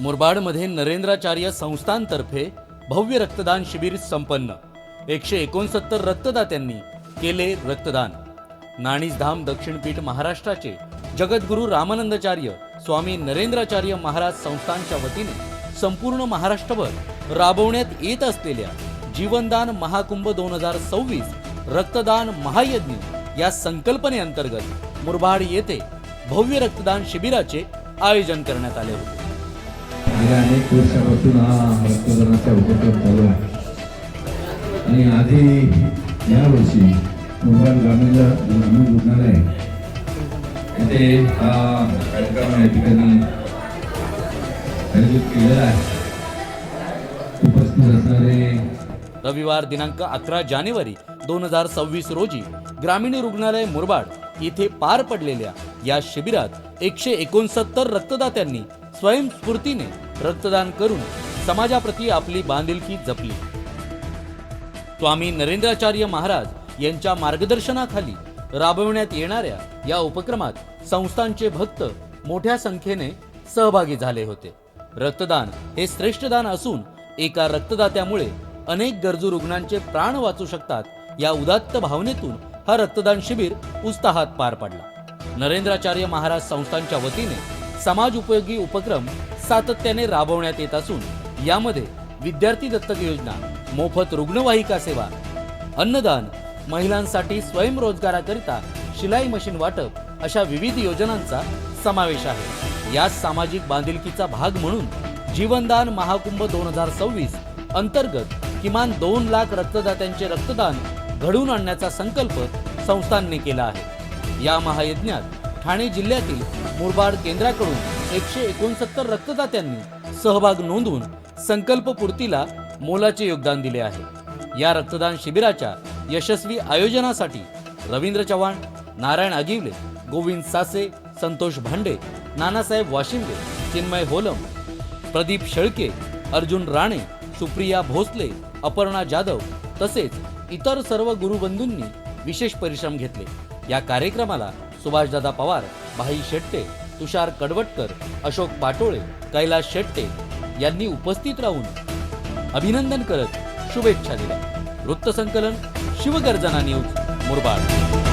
मुरबाडमध्ये नरेंद्राचार्य संस्थांतर्फे भव्य रक्तदान शिबिर संपन्न. एकशे एकोणसत्तर रक्तदात्यांनी केले रक्तदान. नाणीसधाम दक्षिणपीठ महाराष्ट्राचे जगद्गुरु रामानंदाचार्य स्वामी नरेंद्राचार्य महाराज संस्थानच्या वतीने संपूर्ण महाराष्ट्रभर राबवण्यात येत असलेल्या जीवनदान महाकुंभ दोन हजार सव्वीस रक्तदान महायज्ञ या संकल्पनेअंतर्गत मुरबाड येथे भव्य रक्तदान शिबिराचे आयोजन करण्यात आले होते. गेल्या अनेक वर्षापासून हा रक्तदानाचा उपक्रम चालू आहे. आणि आधी यावर्षी मुंबई ग्रामीण ग्रामीण रुग्णालय येथे हा कार्यक्रम या ठिकाणी आयोजित केलेला आहे. उपस्थित असणारे रविवार दिनांक अकरा जानेवारी दोन हजार सव्वीस रोजी ग्रामीण रुग्णालय मुरबाड येथे पार पडलेल्या या शिबिरात एकशे एकोणसत्तर रक्तदात्यांनी स्वयंस्फूर्तीने रक्तदान करून समाजाप्रती आपली बांधिलकी जपली. स्वामी नरेंद्राचार्य महाराज यांच्या मार्गदर्शनाखाली राबविण्यात येणाऱ्या या उपक्रमात संस्थांचे भक्त मोठ्या संख्येने सहभागी झाले होते. रक्तदान हे श्रेष्ठ दान असून एका रक्तदात्यामुळे अनेक गरजू रुग्णांचे प्राण वाचू शकतात. या उदात्त भावनेतून हा रक्तदान शिबिर उत्साहात पार पडला. नरेंद्राचार्य महाराज संस्थांच्या वतीने समाज उपयोगी उपक्रम सातत्याने राबवण्यात येत असून यामध्ये विद्यार्थी दत्तक योजना मोफत रुग्णवाहिका सेवा अन्नदान महिलांसाठी स्वयंरोजगाराकरिता शिलाई मशीन वाटप अशा विविध योजनांचा समावेश आहे. या सामाजिक बांधिलकीचा भाग म्हणून जीवनदान महाकुंभ दोन हजार सव्वीस अंतर्गत किमान दोन लाख रक्तदात्यांचे रक्तदान घडवून आणण्याचा संकल्प संस्थांनी केला आहे. या महायज्ञात ठाणे जिल्ह्यातील मुरबाड केंद्राकडून एकशे एकोणसत्तर रक्तदात्यांनी सहभाग नोंदवून संकल्पपूर्तीला मोलाचे योगदान दिले आहे. या रक्तदान शिबिराच्या यशस्वी आयोजनासाठी रवींद्र चव्हाण नारायण आगिवले गोविंद सासे संतोष भांडे नानासाहेब वाशिंदे चिन्मय होलम प्रदीप शेळके अर्जुन राणे सुप्रिया भोसले अपर्णा जाधव तसेच इतर सर्व गुरुबंधूंनी विशेष परिश्रम घेतले. या कार्यक्रमाला सुभाषदादा पवार भाई शेट्टे तुषार कडवटकर अशोक पाटोळे कैलास शेट्टे यांनी उपस्थित राहून अभिनंदन करत शुभेच्छा दिल्या. वृत्तसंकलन शिवगर्जना न्यूज मुरबाड.